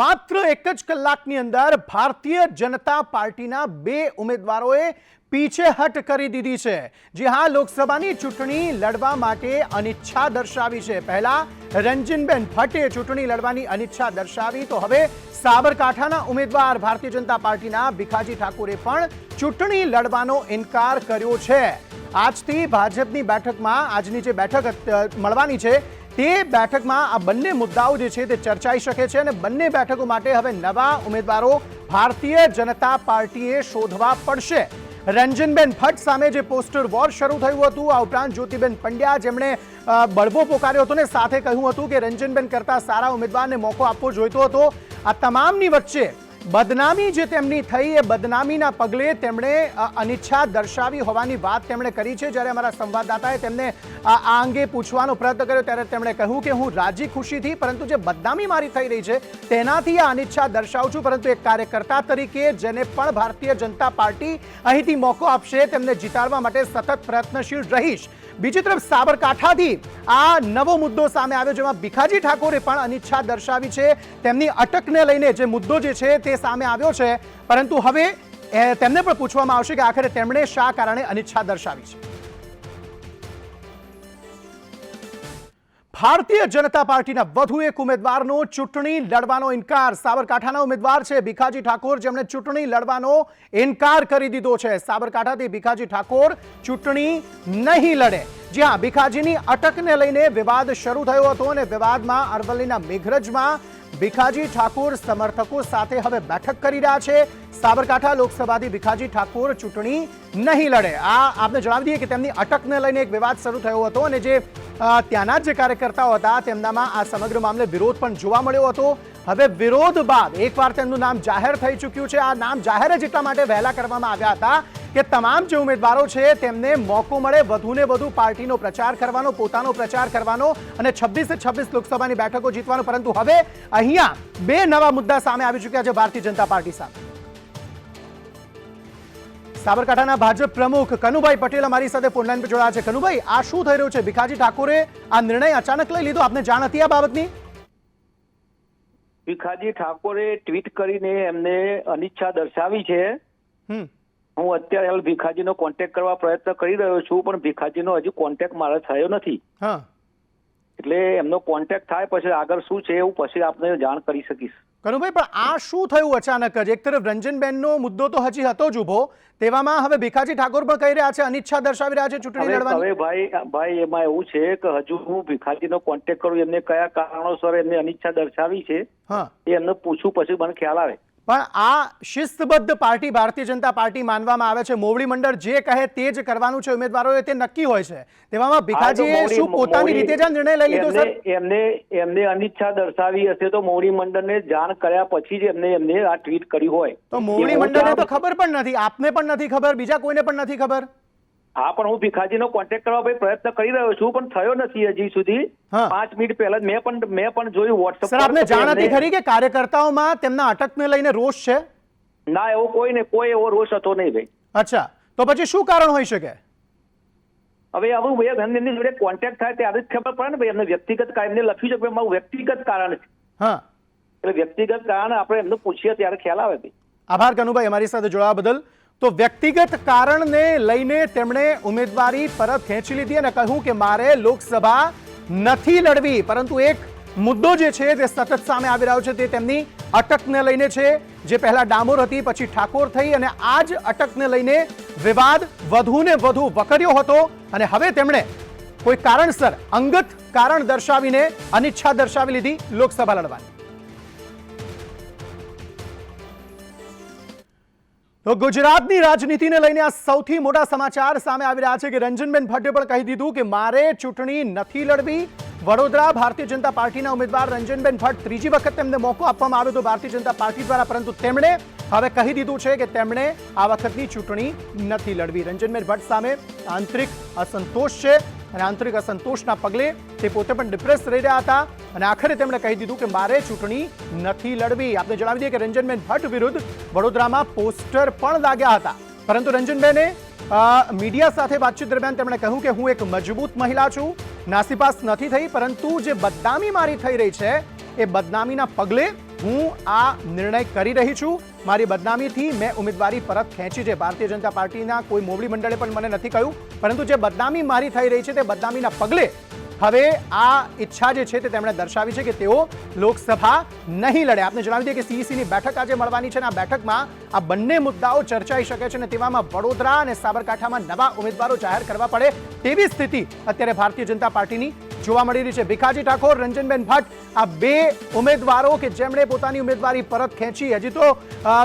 માત્ર એક જ કલાકની અંદર ભારતીય જનતા પાર્ટીના બે ઉમેદવારોએ પીછેહટ કરી દીધી છે. જે હા, લોકસભાની ચૂંટણી લડવા માટે અનિચ્છા દર્શાવી છે. પહેલા રંજનબેન ભટ્ટે ચૂંટણી લડવાની અનિચ્છા દર્શાવી. તો હવે સાબરકાંઠાના ઉમેદવાર ભારતીય જનતા પાર્ટીના ભીખાજી ઠાકુરે પણ ચૂંટણી લડવાનો ઇનકાર કર્યો છે. આજથી ભાજપની બેઠકમાં આજની જે બેઠક મળવાની છે તે બેઠકમાં આ બંને મુદ્દાઓ જે છે તે ચર્ચાઈ શકે છે અને બંને બેઠકો માટે હવે નવા ઉમેદવારો ભારતીય જનતા પાર્ટીએ શોધવા પડશે. રંજનબેન ભટ્ટ સામે જે પોસ્ટર વોર શરૂ થયું હતું, આ ઉપરાંત જ્યોતિબેન પંડ્યા જેમણે બળવો પોકાર્યો હતો ને સાથે કહ્યું હતું કે રંજનબેન કરતા સારા ઉમેદવારને મોકો આપવો જોઈતો હતો. આ તમામની વચ્ચે બદનામી જે તેમની થઈ એ બદનામીના પગલે તેમણે અનિચ્છા દર્શાવી હોવાની વાત તેમણે કરી છે. જ્યારે અમારા સંવાદદાતાએ તેમને આ અંગે પૂછવાનો પ્રયત્ન કર્યો ત્યારે તેમણે કહ્યું કે હું રાજી ખુશીથી, પરંતુ જે બદનામી મારી થઈ રહી છે, તેનાથી આ અનિચ્છા દર્શાવું છું. પરંતુ એક કાર્યકર્તા તરીકે જેને પણ ભારતીય જનતા પાર્ટી અહીંથી મોકો આપશે, તેમને જીતાડવા માટે સતત પ્રયત્નશીલ રહીશ. બીજી તરફ સાબરકાંઠાથી આ નવો મુદ્દો સામે આવ્યો, જેમાં ભીખાજી ઠાકોરે પણ અનિચ્છા દર્શાવી છે. તેમની અટકને લઈને જે મુદ્દો જે છે તે સામે આવ્યો છે. પરંતુ હવે તેમને પણ પૂછવામાં આવશે કે આખરે તેમણે શા કારણે અનિચ્છા દર્શાવી છે. ભારતીય જનતા પાર્ટીના વધુ એક ઉમેદવારનો ચૂંટણી લડવાનો ઇનકાર. સાબરકાંઠાના ઉમેદવાર છે ભીખાજી ઠાકોર. જેમણે ચૂંટણી લડવાનો ઇનકાર કરી દીધો છે. સાબરકાંઠાથી ભીખાજી ઠાકોર ચૂંટણી નહીં લડે. જી હા, ભીખાજીની અટકને લઈને વિવાદ શરૂ થયો હતો અને વિવાદમાં અરવલ્લીના મેઘરજમાં ભીખાજી ઠાકોર સમર્થકો સાથે હવે બેઠક કરી રહ્યા છે. સાબરકાંઠા લોકસભાથી ભીખાજી ઠાકોર ચૂંટણી નહીં લડે. આ આપને જણાવી દઈએ કે તેમની અટકને લઈને એક વિવાદ શરૂ થયો હતો અને જે ત્યાંના જે કાર્યકર્તાઓ હતા તેમનામાં આ સમગ્ર મામલે વિરોધ પણ જોવા મળ્યો હતો. હવે વિરોધ બાદ એકવાર તેમનું નામ જાહેર થઈ ચૂક્યું છે. આ નામ જાહેર જ એટલા માટે વહેલા કરવામાં આવ્યા હતા કે તમામ જે ઉમેદવારો છે તેમને મોકો મળે, વધુને વધુ પાર્ટીનો પ્રચાર કરવાનો, પોતાનો પ્રચાર કરવાનો અને છવ્વીસે છવ્વીસ લોકસભાની બેઠકો જીતવાનો. પરંતુ હવે અહીંયા બે નવા મુદ્દા સામે આવી ચૂક્યા છે ભારતીય જનતા પાર્ટી સામે. સાબરકાંઠાના ભાજપ પ્રમુખ કનુભાઈ પટેલ અમારી સાથે ફોનલાઈન પર જોડાયા છે. કનુભાઈ, આ શું થઈ રહ્યું છે? ભીખાજી ઠાકોરે આ નિર્ણય અચાનક લઈ લીધો? આપને જાણ હતી આ બાબતની? ભીખાજી ઠાકોરે ટ્વીટ કરીને એમને અનિચ્છા દર્શાવી છે. હું અત્યારે હાલ ભીખાજીનો કોન્ટેક્ટ કરવા પ્રયત્ન કરી રહ્યો છું પણ ભીખાજીનો હજી કોન્ટેક્ટ મારે થયો નથી. એટલે એમનો કોન્ટેક્ટ થાય પછી આગળ શું છે એવું પછી આપને જાણ કરી શકીશ. કનુભાઈ પણ આ શું થયું અચાનક? જ એક તરફ રંજનબેનનો મુદ્દો તો હજી હતો જ ઊભો તેવામાં હવે ભીખાજી ઠાકોર પણ કહી રહ્યા છે અનિચ્છા દર્શાવી રહ્યા છે ચૂંટણી લડવાની. હવે ભાઈ ભાઈ એમાં એવું છે કે હજુ હું ભીખાજીનો કોન્ટેક્ટ કરું એમને કયા કારણોસર એમને અનિચ્છા દર્શાવી છે એ એમને પૂછું પછી મને ખ્યાલ આવે. પણ આ શિસ્તબદ્ધ પાર્ટી ભારતીય જનતા પાર્ટી માનવામાં આવે છે. મોવડી મંડળ જે કહે તે જ કરવાનું છે ઉમેદવારોએ તે નક્કી હોય છે. તેવામાં ભીખાજીએ શું પોતાની રીતે જ નિર્ણય લઈ લીધો સર? એમને એમને એમને અનિચ્છા દર્શાવી હશે તો મોવડી મંડળને જાણ કર્યા પછી જ એમને એમને આ ટ્વીટ કરી હોય. તો મોવડી મંડળને તો ખબર પણ નથી. આપને પણ નથી ખબર બીજા કોઈને પણ નથી ખબર? હા પણ હું ભીખાજીનો કોન્ટેક્ટ કરવા ભાઈ પ્રયત્ન કરી રહ્યો છું પણ થયો નથી હજી સુધી. પાંચ મિનિટ પહેલા મેં પણ મેં પણ જોયું વોટ્સઅપ સર આપને જાણ હતી ખરી કે કાર્યકર્તાઓમાં તેમના અટકને લઈને રોષ છે? ના એવો કોઈ ને કોઈ એવો રોષ હતો નહીં ભાઈ. અચ્છા. તો પછી શું કારણ હોઈ શકે? હવે આવું ભાઈ એમને એમની જોડે કોન્ટેક્ટ થાય ત્યારે જ ખબર પડે ને ભાઈ એમને વ્યક્તિગત કારણ એમને લખ્યું છે કે મારું વ્યક્તિગત કારણ છે. હા. એટલે વ્યક્તિગત કારણ આપણે એમને પૂછીએ ત્યારે ખ્યાલ આવે ભાઈ. આભાર કનુભાઈ અમારી સાથે જોડાવા બદલ. તો વ્યક્તિગત કારણને લઈને તેમણે ઉમેદવારી પરત ખેંચી લીધી અને કહ્યું કે મારે લોકસભા નથી લડવી, પરંતુ એક મુદ્દો જે છે તે સતત સામે આવી રહ્યો છે તે તેમની અટકને લઈને છે. જે પહેલા ડામોર હતી, પછી ઠાકોર થઈ અને આ જ અટકને લઈને વિવાદ વધુને વધુ વકર્યો હતો અને હવે તેમણે કોઈ કારણસર અંગત કારણ દર્શાવીને અનિચ્છા દર્શાવી લીધી લોકસભા લડવાની. તો ગુજરાતની રાજનીતિને લઈને આ સૌથી મોટા સમાચાર સામે આવી રહ્યા છે કે રંજનબેન ભટ્ટે પણ કહી દીધું કે મારે ચૂંટણી નથી લડવી. વડોદરા ભારતીય જનતા પાર્ટીના ઉમેદવાર રંજનબેન ભટ્ટ ત્રીજી વખત તેમને મોકો આપવામાં આવ્યો હતો ભારતીય જનતા પાર્ટી દ્વારા, પરંતુ તેમણે હવે કહી દીધું છે કે તેમણે આ વખતની ચૂંટણી નથી લડવી. રંજનબેન ભટ્ટ સામે આંતરિક અસંતોષ છે. અને આંતરિક અસંતોષના પગલે તે પોતે પણ ડિપ્રેસ રહી રહ્યા હતા. અને આખરે તેમણે કહી દીધું કે મારે ચૂંટણી નથી લડવી. આપણે જણાવી દઈએ કે રંજનબેન ભટ્ટ વિરુદ્ધ વડોદરામાં પોસ્ટર પણ લાગ્યા હતા. પરંતુ રંજનબેને મીડિયા સાથે વાતચીત દરમિયાન તેમણે કહ્યું કે હું એક મજબૂત મહિલા છું. નાસીપાસ નથી થઈ, પરંતુ જે બદનામી મારી થઈ રહી છે, એ બદનામીના પગલે હું આ નિર્ણય કરી રહી છું. મારી બદનામીથી મેં ઉમેદવારી પરત ખેંચી છે. ભારતીય જનતા પાર્ટીના કોઈ મોવડી મંડળે પણ મને નથી કહ્યું. પરંતુ જે બદનામી મારી થઈ રહી છે તે બદનામીના પગલે હવે આ ઈચ્છા જે છે તે તેમણે દર્શાવી છે કે તેઓ લોકસભા નહીં લડે. આપને જણાવી દઈએ કે સીઈસીની બેઠક આજે મળવાની છે અને આ બેઠકમાં આ બંને મુદ્દાઓ ચર્ચાઈ શકે છે અને તેવામાં વડોદરા અને સાબરકાંઠામાં નવા ઉમેદવારો જાહેર કરવા પડે તેવી સ્થિતિ અત્યારે ભારતીય જનતા પાર્ટીની જોવા મળી રહી છે. ભીખાજી ઠાકોર, રંજનબેન ભટ્ટ, આ બે ઉમેદવારો કે જેમણે પોતાની ઉમેદવારી પરત ખેંચી. હજી તો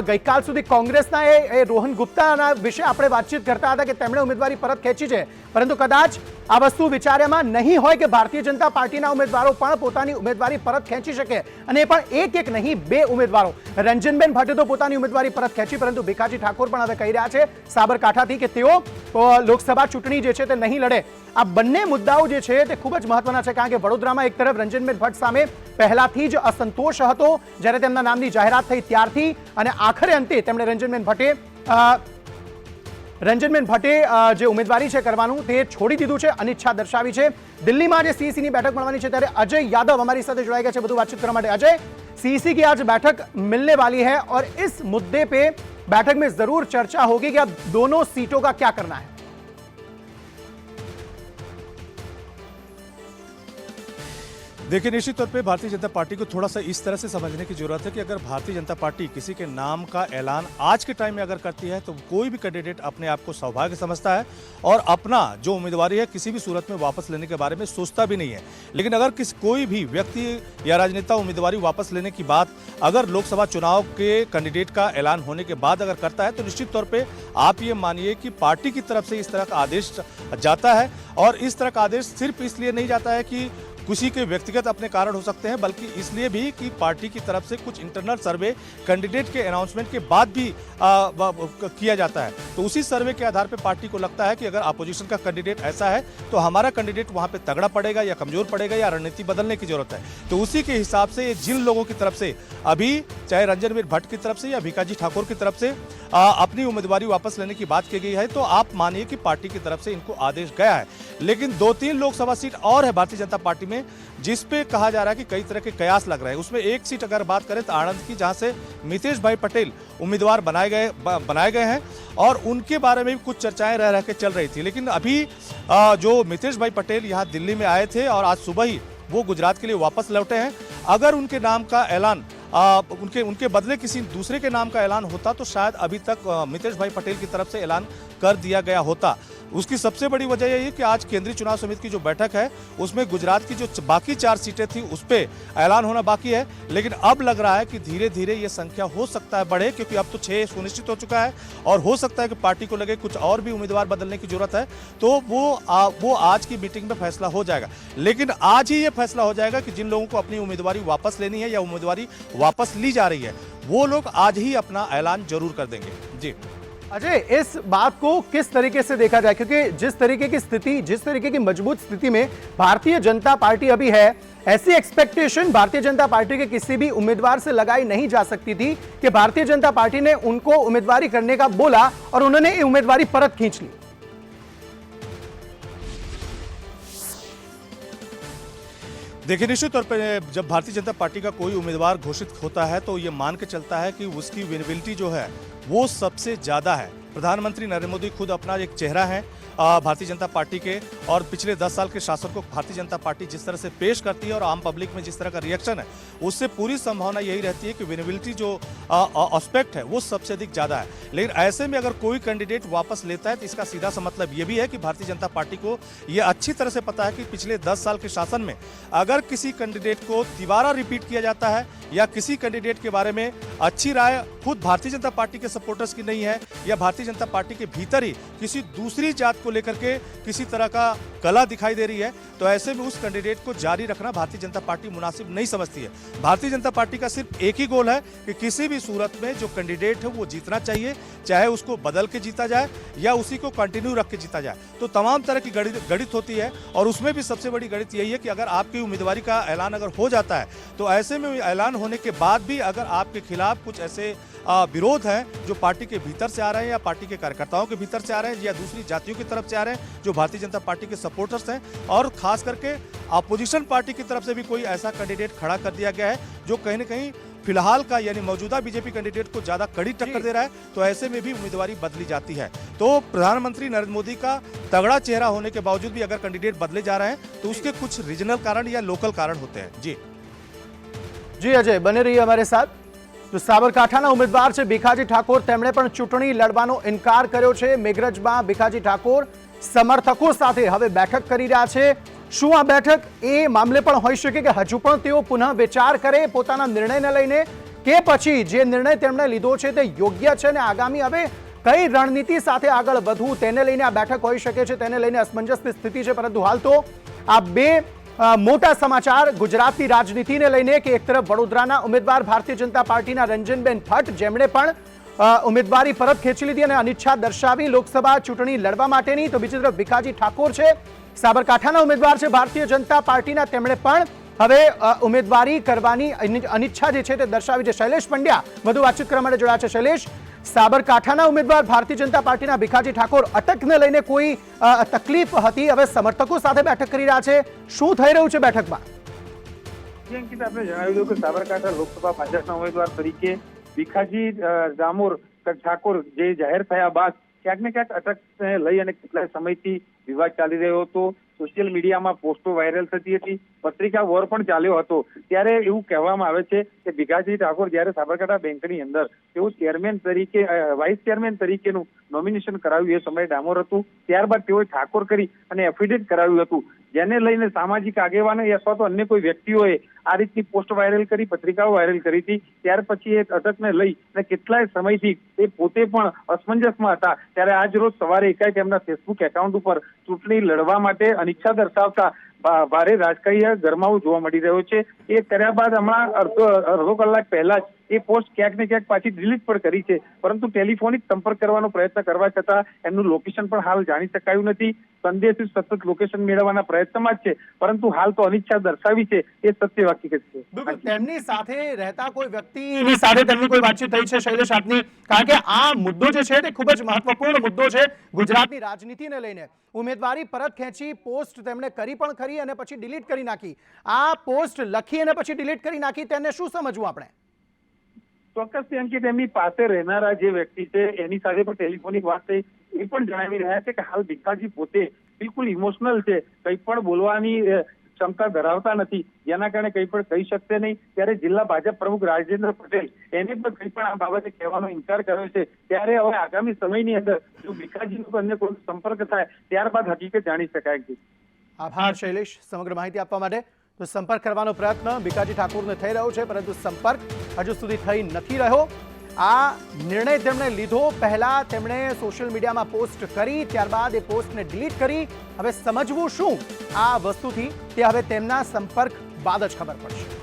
ગઈકાલ સુધી કોંગ્રેસના એ રોહન ગુપ્તાના વિશે આપણે વાતચીત કરતા હતા કે તેમણે ઉમેદવારી પરત ખેંચી છે. પરંતુ કદાચ આ વસ્તુ વિચાર્યામાં નહીં હોય કે ભારતીય જનતા પાર્ટીના ઉમેદવારો પણ પોતાની ઉમેદવારી પરત ખેંચી શકે. અને પણ એક એક નહીં, બે ઉમેદવારો. રંજનબેન ભટ્ટે તો પોતાની ઉમેદવારી પરત ખેંચી, પરંતુ ભીખાજી ઠાકોર પણ હવે કહી રહ્યા છે સાબરકાંઠાથી કે તેઓ લોકસભા ચૂંટણી જે છે તે નહીં લડે. આ બંને મુદ્દાઓ જે છે તે ખૂબ જ મહત્વના છે, કારણ કે વડોદરામાં એક તરફ રંજનબેન ભટ્ટ સામે પહેલાથી જ અસંતોષ હતો, જ્યારે તેમના નામની જાહેરાત થઈ ત્યારથી, અને આખરે અંતે તેમણે રંજનબેન ભટ્ટે રંજનબેન ભટ્ટે અ, જે ઉમેદવારી છે કરવાનું તે છોડી દીધું છે અનિચ્છા દર્શાવી છે દિલ્હીમાં જે સીઈસીની બેઠક મળવાની છે ત્યારે અજય યાદવ અમારી સાથે જોડાઈ ગયા છે બધું વાતચીત કરવા માટે અજય सीईसी की आज बैठक मिलने वाली है और इस मुद्दे पे बैठक में जरूर चर्चा होगी कि अब दोनों सीटों का क्या करना है देखिए, निश्चित तौर पे भारतीय जनता पार्टी को थोड़ा सा इस तरह से समझने की ज़रूरत है कि अगर भारतीय जनता पार्टी किसी के नाम का ऐलान आज के टाइम में अगर करती है तो कोई भी कैंडिडेट अपने आप को सौभाग्य समझता है और अपना जो उम्मीदवारी है, किसी भी सूरत में वापस लेने के बारे में सोचता भी नहीं है। लेकिन अगर किस, कोई भी व्यक्ति या राजनेता उम्मीदवारी वापस लेने की बात अगर लोकसभा चुनाव के कैंडिडेट का ऐलान होने के बाद अगर करता है तो निश्चित तौर पर आप ये मानिए कि पार्टी की तरफ़ से इस तरह का आदेश जाता है और इस तरह का आदेश सिर्फ़ इसलिए नहीं जाता है कि किसी के व्यक्तिगत अपने कारण हो सकते हैं बल्कि इसलिए भी कि पार्टी की तरफ़ से कुछ इंटरनल सर्वे कैंडिडेट के अनाउंसमेंट के बाद भी आ, किया जाता है। तो उसी सर्वे के आधार पर पार्टी को लगता है कि अगर अपोजिशन का कैंडिडेट ऐसा है तो हमारा कैंडिडेट वहाँ पर तगड़ा पड़ेगा या कमज़ोर पड़ेगा या रणनीति बदलने की ज़रूरत है। तो उसी के हिसाब से जिन लोगों की तरफ़ से अभी चाहे रंजनवीर भट्ट की तरफ़ से या भिकाजी ठाकुर की तरफ़ से आ, अपनी उम्मीदवारी वापस लेने की बात की गई है तो आप मानिए कि पार्टी की तरफ़ से इनको आदेश गया है। लेकिन दो तीन लोकसभा सीट और है भारतीय जनता पार्टी में जिस पे कहा जा रहा है कि कई तरह के कयास लग रहे हैं। उसमें एक सीट अगर बात करें तो आनंद की जहाँ से मितेश भाई पटेल उम्मीदवार बनाए गए बनाए गए हैं और उनके बारे में भी कुछ चर्चाएँ रह रह के चल रही थी। लेकिन अभी जो मितेश भाई पटेल यहाँ दिल्ली में आए थे और आज सुबह ही वो गुजरात के लिए वापस लौटे हैं अगर उनके नाम का ऐलान आ, उनके उनके बदले किसी दूसरे के नाम का ऐलान होता तो शायद अभी तक मितेश भाई पटेल की तरफ़ से ऐलान कर दिया गया होता। उसकी सबसे बड़ी वजह यही है कि आज केंद्रीय चुनाव समिति की जो बैठक है उसमें गुजरात की जो बाकी चार सीटें थी उस पर ऐलान होना बाकी है। लेकिन अब लग रहा है कि धीरे धीरे ये संख्या हो सकता है बढ़े क्योंकि अब तो छह सुनिश्चित हो चुका है और हो सकता है कि पार्टी को लगे कुछ और भी उम्मीदवार बदलने की ज़रूरत है तो वो आ, वो आज की मीटिंग में फैसला हो जाएगा। लेकिन आज ही ये फैसला हो जाएगा कि जिन लोगों को अपनी उम्मीदवारी वापस लेनी है या उम्मीदवारी वापस ली जा रही है वो लोग आज ही अपना ऐलान ज़रूर कर देंगे। जी। अजय, इस बात को किस तरीके से देखा जाए? क्योंकि जिस तरीके की स्थिति, जिस तरीके की मज़बूत स्थिति में भारतीय जनता पार्टी अभी है, ऐसी एक्सपेक्टेशन भारतीय जनता पार्टी के किसी भी उम्मीदवार से लगाई नहीं जा सकती थी कि भारतीय जनता पार्टी ने उनको उम्मीदवारी करने का बोला और उन्होंने उम्मीदवारी परत खींच ली। देखिए निश्चित तौर पर जब भारतीय जनता पार्टी का कोई उम्मीदवार घोषित होता है तो ये मान के चलता है कि उसकी विनेबिलिटी जो है वो सबसे ज़्यादा है प्रधानमंत्री नरेंद्र मोदी खुद अपना एक चेहरा है भारतीय जनता पार्टी के, और पिछले दस साल के शासन को भारतीय जनता पार्टी जिस तरह से पेश करती है और आम पब्लिक में जिस तरह का रिएक्शन है, उससे पूरी संभावना यही रहती है कि विनेबिलिटी जो ऑस्पेक्ट है, वो सबसे अधिक ज़्यादा है। लेकिन ऐसे में अगर कोई कैंडिडेट वापस लेता है तो इसका सीधा सा मतलब ये भी है कि भारतीय जनता पार्टी को ये अच्छी तरह से पता है कि पिछले दस साल के शासन में अगर किसी कैंडिडेट को दोबारा रिपीट किया जाता है, या किसी कैंडिडेट के बारे में अच्छी राय खुद भारतीय जनता पार्टी के सपोर्टर्स की नहीं है या भारतीय जनता पार्टी के भीतर ही किसी दूसरी जात को लेकर के किसी तरह का कला दिखाई दे रही है तो ऐसे में उस कैंडिडेट को जारी रखना भारतीय जनता पार्टी मुनासिब नहीं समझती है। भारतीय जनता पार्टी का सिर्फ़ एक ही गोल है कि किसी भी सूरत में जो कैंडिडेट है वो जीतना चाहिए, चाहे उसको बदल के जीता जाए या उसी को कंटिन्यू रख के जीता जाए। तो तमाम तरह की गणित होती है और उसमें भी सबसे बड़ी गणित यही है कि अगर आपकी उम्मीदवारी का ऐलान अगर हो जाता है तो ऐसे में ऐलान होने के बाद भी अगर आपके खिलाफ कुछ ऐसे विरोध हैं जो पार्टी के भीतर से आ रहे हैं या पार्टी के कार्यकर्ताओं के भीतर से आ रहे हैं या दूसरी जातियों की तरफ़ से आ रहे हैं जो भारतीय जनता पार्टी के सपोर्टर्स हैं और खास करके अपोजिशन पार्टी की तरफ़ से भी कोई ऐसा कैंडिडेट खड़ा कर दिया गया है जो कहीं ना कहीं फ़िलहाल का यानी मौजूदा बीजेपी कैंडिडेट को ज़्यादा कड़ी टक्कर दे रहा है तो ऐसे में भी उम्मीदवारी बदली जाती है। तो प्रधानमंत्री नरेंद्र मोदी का तगड़ा चेहरा होने के बावजूद भी अगर कैंडिडेट बदले जा रहे हैं तो उसके कुछ रीजनल कारण या लोकल कारण होते हैं। जी। जी अजय बने रहिए हमारे साथ। તો સાબરકાંઠાના ઉમેદવાર છે ભીખાજી ઠાકોર. તેમણે પણ ચૂંટણી લડવાનો ઇનકાર કર્યો છે. મેઘરજમાં ભીખાજી ઠાકોર સમર્થકો સાથે હવે બેઠક કરી રહ્યા છે. શું આ બેઠક એ મામલે પણ હોઈ શકે કે હજુ પણ તેઓ પુનઃ વિચાર કરે પોતાના નિર્ણયને લઈને કે પછી જે નિર્ણય તેમણે લીધો છે તે યોગ્ય છે અને આગામી હવે કઈ રણનીતિ સાથે આગળ વધવું તેને લઈને આ બેઠક હોઈ શકે છે. તેને લઈને અસમંજસની સ્થિતિ છે, પરંતુ હાલ તો આ બે મોટા સમાચાર. ગુજરાતની રાજનીતિને લઈને કે એક તરફ વડોદરાના ઉમેદવાર ભારતીય જનતા પાર્ટીના રંજનબેન ભટ્ટ, જેમણે પણ ઉમેદવારી પરત ખેંચી લીધી અને અનિચ્છા દર્શાવી લોકસભા ચૂંટણી લડવા માટેની. તો બીજી તરફ ભીખાજી ઠાકોર છે, સાબરકાંઠાના ઉમેદવાર છે ભારતીય જનતા પાર્ટીના. તેમણે પણ હવે ઉમેદવારી કરવાની અનિચ્છા જે છે તે દર્શાવી છે. શૈલેષ પંડ્યા, વધુ વાતચીત કરવા માટે જોડાયા છે. શૈલેષ સાબરકાંઠાના ઉમેદવાર ભારતીય જનતા પાર્ટીના ભીખાજી ઠાકોર અટકને લઈને કોઈ તકલીફ હતી. હવે સમર્થકો સાથે બેઠક કરી રહ્યા છે. શું થઈ રહ્યું છે બેઠકમાં? જેમ કે આપણે જણાવ્યું હતું કે સાબરકાંઠા લોકસભા ભાજપના ઉમેદવાર તરીકે ભીખાજી ડામોર ઠાકોર જે જાહેર થયા બાદ ક્યાંક ને ક્યાંક અટકને લઈ અને કેટલાય સમયથી વિવાદ ચાલી રહ્યો હતો. સોશિયલ મીડિયામાં પોસ્ટો વાયરલ થતી હતી. પત્રિકા વોર પણ ચાલ્યો હતો. ત્યારે એવું કહેવામાં આવે છે કે ભીખાજી ઠાકોર જ્યારે સાબરકાંઠા બેંકની અંદર તેઓ ચેરમેન તરીકે વાઇસ ચેરમેન તરીકેનું નોમિનેશન કરાવ્યું એ સમયે ડામોર હતું. ત્યારબાદ તેઓએ ઠાકોર કરી અને એફિડેવિટ કરાવ્યું હતું. જેને લઈને સામાજિક આગેવાનો અથવા તો અન્ય કોઈ વ્યક્તિઓએ આ રીતની પોસ્ટ વાયરલ કરી, પત્રિકાઓ વાયરલ કરી હતી. ત્યાર પછી એ અટકને લઈ અને કેટલાય સમયથી એ પોતે પણ અસમંજસમાં હતા. ત્યારે આજ રોજ સવારે એકાએક એમના ફેસબુક એકાઉન્ટ ઉપર ચૂંટણી લડવા માટે અનિચ્છા દર્શાવતા ભારે રાજકીય ગરમાવો જોવા મળી રહ્યો છે. એ કર્યા બાદ હમણાં અડધો અડધો કલાક પહેલા જ એ પોસ્ટ ક્યાંક ને ક્યાંક પાછી ડિલીટ પણ કરી છે. પરંતુ ટેલિફોનિક સંપર્ક કરવાનો પ્રયત્ન કરવા છતાં એમનું લોકેશન પણ હાલ જાણી શકાયું નથી. સંદેશ સતત લોકેશન મેળવવાના પ્રયત્નમાં જ છે. પરંતુ હાલ તો અનિચ્છા દર્શાવી છે. એ સત્ય હકીકત છે. તેમની સાથે રહેતા કોઈ વ્યક્તિની સાથે તેમની કોઈ વાતચીત થઈ છે શૈલેષ આપની? કારણ કે આ મુદ્દો જે છે તે ખૂબ જ મહત્વપૂર્ણ મુદ્દો છે ગુજરાતની રાજનીતિને લઈને. ઉમેદવારી પરત ખેંચી પોસ્ટ તેમણે કરી પણ ખરી અને પછી ડિલીટ કરી નાખી. આ પોસ્ટ લખી અને પછી ડિલીટ કરી નાખી, તેને શું સમજવું આપણે? ચોક્કસથી અંકિત એમની પાસે રહેનારા જે વ્યક્તિ છે, એની સાથે પણ ટેલિફોનિક વાત થઈ, એ પણ જણાવી રહ્યા છે કે હાલ ભીખાજી પોતે બિલકુલ ઇમોશનલ છે, કંઈ પણ બોલવાની ક્ષમતા ધરાવતા નથી. જેના કારણે કંઈ પણ કહી શકશે નહીં. ત્યારે જિલ્લા ભાજપ પ્રમુખ રાજેન્દ્ર પટેલ એને પણ કંઈ પણ આ બાબતે કહેવાનો ઇનકાર કર્યો છે. ત્યારે હવે આગામી સમયની અંદર જો ભીખાજીનો અન્ય કોઈ સંપર્ક થાય, ત્યારબાદ હકીકત જાણી શકાય આભાર, શૈલેષ, સમગ્ર માહિતી આપવા માટે. તો સંપર્ક કરવાનો પ્રયત્ન ભીકાજી ઠાકોરને થઈ રહ્યો છે, પરંતુ સંપર્ક હજુ સુધી થઈ નથી રહ્યો. આ નિર્ણય તેમણે લીધો પહેલા તેમણે સોશિયલ મીડિયામાં પોસ્ટ કરી, ત્યારબાદ એ પોસ્ટને ડિલીટ કરી. હવે સમજવું શું આ વસ્તુથી, તે હવે તેમના સંપર્ક બાદ જ ખબર પડશે.